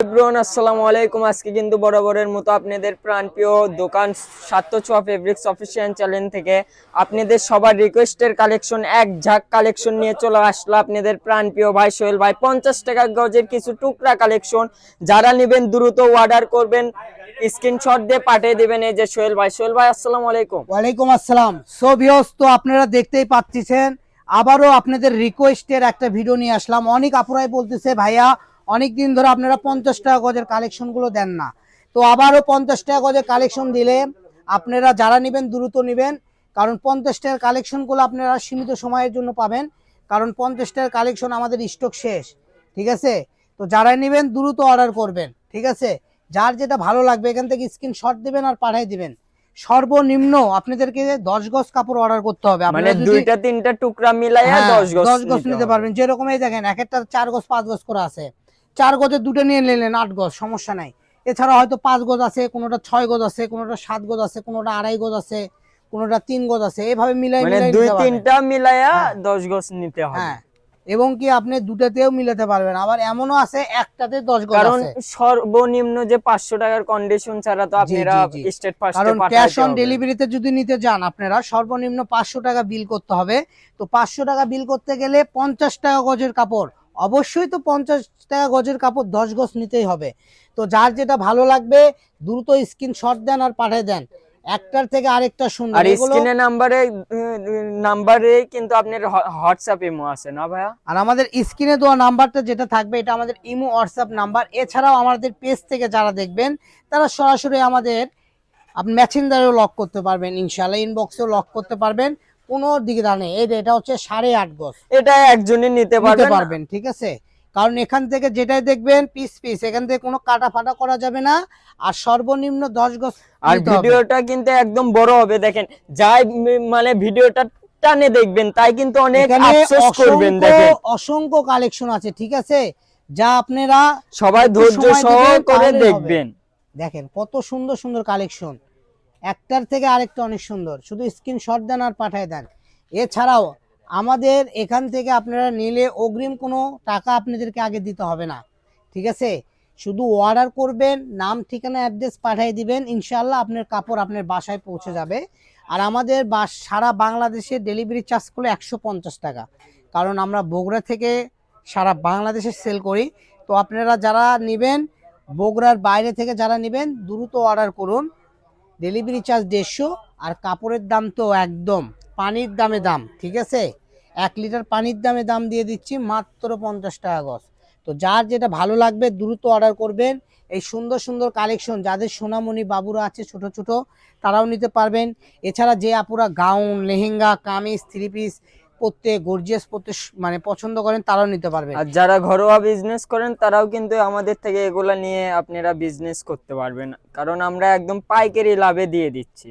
আসসালামু আলাইকুম। আজকে কিন্তু বরাবরের মতো আপনাদের প্রাণপ্রিয় দোকান সাত্য ছোয়া ফেব্রিক্স অফিসিয়াল চ্যানেল থেকে আপনাদের সবার রিকোয়েস্টের কালেকশন এক ঝাঁক কালেকশন নিয়ে চলে আসলো আপনাদের প্রাণপ্রিয় ভাই সোহেল ভাই। পঞ্চাশ টাকা গজের কিছু টুকরা কালেকশন যারা নেবেন, দ্রুত অর্ডার করবেন। স্ক্রিনশট দিয়ে পাঠিয়ে দিবেন এই যে সোহেল ভাই। সোহেল ভাই, আসসালামু আলাইকুম। ওয়ালাইকুম আসসালাম। সো আপনারা দেখতেই পাচ্ছেন, আবারও আপনাদের রিকোয়েস্টের একটা ভিডিও নিয়ে আসলাম। অনেক আপুরাই বলতেছে, ভাইয়া অনেক দিন ধরে আপনারা পঞ্চাশ টাকা গজের কালেকশনগুলো দেন না। তো আবারও পঞ্চাশ টাকা গজের কালেকশন দিলে আপনারা যারা নেবেন দ্রুত নেবেন কারণ পঞ্চাশ টাকার কালেকশনগুলো আপনারা সীমিত সময়ের জন্য পাবেন কারণ পঞ্চাশ টাকার কালেকশন আমাদের স্টক শেষ ঠিক আছে? তো যারা নেবেন দ্রুত অর্ডার করবেন ঠিক আছে? যার যেটা ভালো লাগবে এখান থেকে স্ক্রিনশট দিবেন আর পাঠিয়ে দিবেন। সর্বনিম্ন আপনাদেরকে দশ গজ কাপড় অর্ডার করতে হবে। মানে দুইটা তিনটা টুকরা মিলাইয়া হ্যাঁ, দশ গজ দশ গজ নিতে নিতে পারবেন। যেরকম এই দেখেন এক একটা চার গজ পাঁচ গজ করে আছে। চার গজের দুটো নিয়ে নিলেন আট গজ সমস্যা নাই। এছাড়া হয়তো পাঁচ গজ আছে কোনোটা ছয় গজ আছে কোনোটা সাত গজ আছে কোনোটা আড়াই গজ আছে কোনোটা তিন গজ আছে এভাবে মিলাই মানে মিলাই দুই নিতে তিনটা মিলাইয়া হ্যাঁ। দশ গজ নিতে হবে। হ্যাঁ। এবং কি আপনি দুটাতেও মিলাতে পারবেন আবার এমনও আছে একটাতে দশ গজ কারণ সর্বনিম্ন যে পাঁচশো টাকার কন্ডিশন ছাড়া তো আপনারা। স্টেট কারণ ক্যাশ অন ডেলিভারিতে যদি নিতে যান আপনারা সর্বনিম্ন পাঁচশো টাকা বিল করতে হবে। তো পাঁচশো টাকা বিল করতে গেলে পঞ্চাশ টাকা গজের কাপড় অবশ্যই তো পঞ্চাশ টাকা গজের কাপড় দশ গজ নিতেই হবে। তো যার যেটা ভালো লাগবে দ্রুত স্ক্রিনশট দেন আর পাঠিয়ে দেন। একটার থেকে আরেকটা সুন্দর আর স্ক্রিনে নাম্বারে নাম্বারে কিন্তু আপনার হোয়াটসঅ্যাপ ইমো আছে না ভাইয়া? আর আমাদের স্ক্রিনে দেওয়া নাম্বারটা যেটা থাকবে এটা আমাদের ইমো হোয়াটসঅ্যাপ নাম্বার। এছাড়াও আমাদের পেজ থেকে যারা দেখবেন তারা সরাসরি আমাদের আপনি ম্যাচিংদারেও লক করতে পারবেন ইনশাল্লাহ ইনবক্সেও লক করতে পারবেন। কোনো দিকে নেই এই এটা হচ্ছে সাড়ে আট গজ। এটা একজনই নিতে পারবেন ঠিক আছে? কারণ এখান থেকে যেটাই দেখবেন পিস পিস এখান থেকে কোনো কাটা ফাটা করা যাবে না। আর সর্বনিম্ন দশ গজ আর ভিডিওটা কিন্তু একদম বড় হবে দেখেন। যাই মানে ভিডিওটা টানে দেখবেন তাই কিন্তু অনেক আফসোস করবেন অসংখ্য দেখেন। অসংখ্য কালেকশন আছে ঠিক আছে? যা আপনারা সবাই ধৈর্য সময় সহ দিবেন, করে তাহলেই হবে। দেখবেন। দেখেন কত সুন্দর সুন্দর কালেকশন একটার থেকে আরেকটা অনেক সুন্দর। শুধু স্ক্রিনশট দেন আর পাঠিয়ে দেন। এছাড়াও আমাদের এখান থেকে আপনারা নিলে অগ্রিম কোনো টাকা আপনাদেরকে আগে দিতে হবে না। ঠিক আছে? শুধু অর্ডার করবেন, নাম, ঠিকানা অ্যাড্রেস পাঠিয়ে দিবেন ইনশাল্লাহ আপনার কাপড় আপনার বাসায় পৌঁছে যাবে। আর আমাদের বাস সারা বাংলাদেশে ডেলিভারি চার্জ করলে একশো পঞ্চাশ টাকা। কারণ আমরা বগুড়া থেকে সারা বাংলাদেশে সেল করি। তো আপনারা যারা নেবেন, বগুড়ার বাইরে থেকে যারা নেবেন, দ্রুত অর্ডার করুন। ডেলিভারি চার্জ দেড়শো আর কাপড়ের দাম তো একদম পানির দামে দাম, ঠিক আছে? এক লিটার পানির দামে দাম দিয়ে দিচ্ছি মাত্র পঞ্চাশ টাকা গজ। তো যার যেটা ভালো লাগবে দ্রুত অর্ডার করবেন। এই সুন্দর সুন্দর কালেকশন যাদের সোনামণি বাবুরা আছে ছোট ছোট, তারাও নিতে পারবেন। এছাড়া যে আপুরা gown, lehenga, kameez three piece পরতে গর্জিয়াস পরতে স- মানে পছন্দ করেন তারাও নিতে পারবেন আর যারা ঘরোয়া বিজনেস করেন তারাও কিন্তু আমাদের থেকে এগুলা নিয়ে আপনারা বিজনেস করতে পারবেন। কারণ আমরা একদম পাইকারি লাভে দিয়ে দিচ্ছি।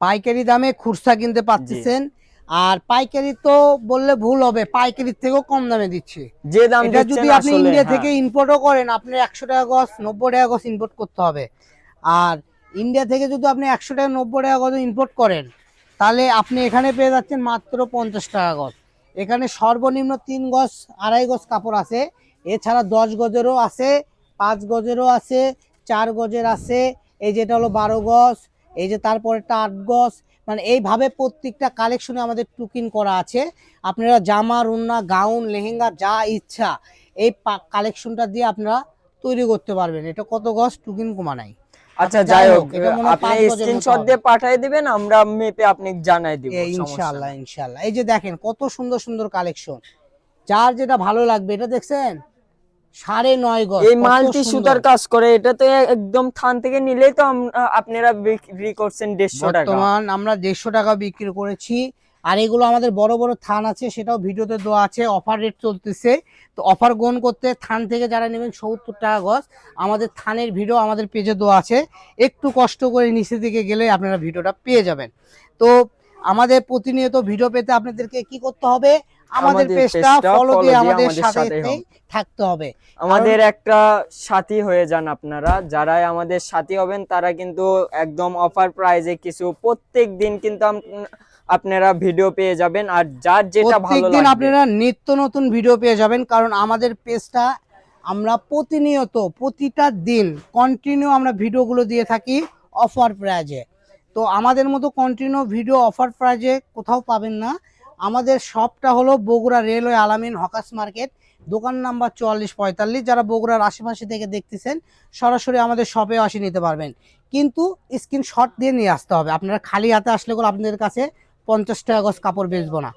পাইকারি দামে খুচরা কিনতে পাচ্ছেন আর পাইকারি তো বললে ভুল হবে পাইকারির থেকেও কম দামে দিচ্ছে। যে দাম এটা যদি আপনি ইন্ডিয়া। থেকে ইম্পোর্টও করেন আপনি একশো টাকা গজ নব্বই টাকা গজ ইম্পোর্ট করতে হবে। আর ইন্ডিয়া থেকে যদি আপনি একশো টাকা নব্বই টাকা গজ ইম্পোর্ট করেন তাহলে আপনি এখানে পেয়ে যাচ্ছেন মাত্র পঞ্চাশ টাকা গজ। এখানে সর্বনিম্ন তিন গজ, আড়াই গজ কাপড় আছে। এছাড়া দশ গজেরও আছে, পাঁচ গজেরও আছে, চার গজের আছে। এই যেটা হলো বারো গজ, এই যে তারপরেরটা আট গজ মানে এইভাবে প্রত্যেকটা কালেকশনে আমাদের টুকিন করা আছে। আপনারা জামা রুন্না গাউন, লেহেঙ্গা, যা ইচ্ছা, এই কালেকশনটা দিয়ে আপনারা তৈরি করতে পারবেন। এটা কত গজ? টুকিন কমা নাই। আচ্ছা যাই যাই হোক আপনি স্ক্রিনশট দিয়ে পাঠিয়ে দিবেন আমরা মেপে আপনি জানাই দিব ইনশাআল্লাহ ইনশাআল্লাহ। এই যে দেখেন কত সুন্দর সুন্দর কালেকশন যার যেটা ভালো লাগবে এটা দেখছেন? সাড়ে নয় গজ এই মাল্টি সুতার কাজ করে এটা তো একদম থান থেকে নিলেই তো আপনারা বিক্রি করছেন দেড়শো টাকা। বর্তমান আমরা দেড়শো টাকা বিক্রি করেছি আর এগুলো আমাদের বড় বড় থান আছে সেটাও ভিডিওতে দেওয়া আছে অফার রেট চলতেছে। তো অফার গ্রহণ করতে থান থেকে যারা নেবেন সত্তর টাকা গজ আমাদের থানের ভিডিও আমাদের পেজে দেওয়া আছে। একটু কষ্ট করে নিচে দিকে গেলে আপনারা ভিডিওটা পেয়ে যাবেন। তো আমাদের প্রতিনিয়ত ভিডিও পেতে আপনাদেরকে কি করতে হবে? আমাদের পেজটা ফলো দিয়ে আমাদের সাথে থাকতে হবে। আমাদের একটা সাথী হয়ে যান আপনারা। যারাই আমাদের সাথী হবেন তারা কিন্তু একদম অফার প্রাইজে কিছু প্রত্যেক দিন কিন্তু আপনারা ভিডিও পেয়ে যাবেন। আর যার যেটা ভালো প্রত্যেকদিন আপনারা নিত্য নতুন ভিডিও পেয়ে যাবেন। কারণ আমাদের পেজটা আমরা প্রতিনিয়ত প্রতিটা দিন কন্টিনিউ আমরা ভিডিওগুলো দিয়ে থাকি অফার প্রাইজে তো আমাদের মতো কন্টিনিউ ভিডিও অফার প্রাইজে কোথাও পাবেন না। আমাদের শপটা হলো Bogura railway Alamin hawkers market দোকান নাম্বার চুয়াল্লিশ পঁয়তাল্লিশ। যারা বগুড়ার আশেপাশে থেকে দেখতেছেন সরাসরি আমাদের শপে আসে নিতে পারবেন। কিন্তু স্ক্রিনশট দিয়ে নিয়ে আসতে হবে। আপনারা খালি হাতে আসলে করে আপনাদের কাছে পঞ্চাশ টাকা গজ কাপড় বেচবো না।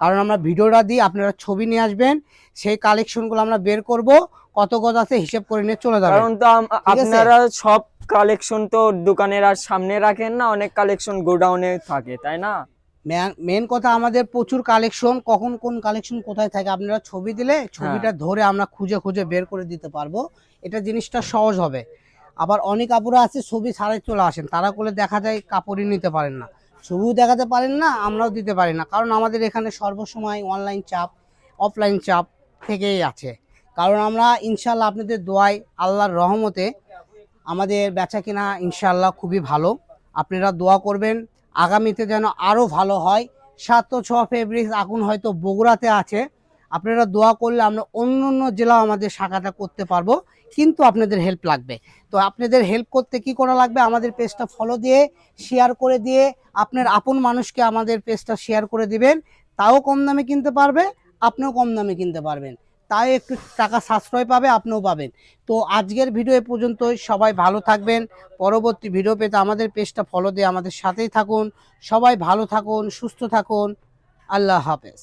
কারণ আমরা ভিডিওটা দিই আপনারা ছবি নিয়ে আসবেন সেই কালেকশনগুলো আমরা বের করব কত গজ আছে হিসেব করে নিয়ে চলে যাবেন। কারণ তো? আপনারা সব কালেকশন তো দোকানের আর সামনে রাখেন না অনেক কালেকশন গোডাউনে থাকে তাই না? মেন কথা আমাদের প্রচুর কালেকশন কখন কোন কালেকশন কোথায় থাকে আপনারা ছবি দিলে ছবিটা ধরে আমরা খুঁজে খুঁজে বের করে দিতে পারব। এটা জিনিসটা সহজ হবে। আবার অনেক কাপড় আছে ছবি ছাড়াই চলে আসেন তারা করলে দেখা যায় কাপড়ই নিতে পারেন না। ছবিও দেখাতে পারেন না আমরাও দিতে পারি না। কারণ আমাদের এখানে সর্বসময় অনলাইন চাপ অফলাইন চাপ থেকেই আছে। কারণ আমরা ইনশাল্লাহ আপনাদের দোয়ায় আল্লাহর রহমতে আমাদের বেচা কিনা ইনশাল্লাহ খুবই ভালো। আপনারা দোয়া করবেন আগামীতে যেন আরও ভালো হয়। সাত ও ছ ফেব্রিক্স এখন হয়তো বগুড়াতে আছে। আপনারা দোয়া করলে আমরা অন্য অন্য জেলাও আমাদের শাখাটা করতে পারব। কিন্তু আপনাদের হেল্প লাগবে। তো আপনাদের হেল্প করতে কি করা লাগবে? আমাদের পেজটা ফলো দিয়ে শেয়ার করে দিয়ে, আপনার আপন মানুষকে আমাদের পেজটা শেয়ার করে দিবেন। তাও কম দামে কিনতে পারবে, আপনিও কম দামে কিনতে পারবেন। তাই একটু টাকা সাশ্রয় পাবে, আপনিও পাবেন। তো আজকের ভিডিও এ পর্যন্তই। সবাই ভালো থাকবেন। পরবর্তী ভিডিও পেতে আমাদের পেজটা ফলো দিয়ে আমাদের সাথেই থাকুন। সবাই ভালো থাকুন, সুস্থ থাকুন। আল্লাহ হাফেজ।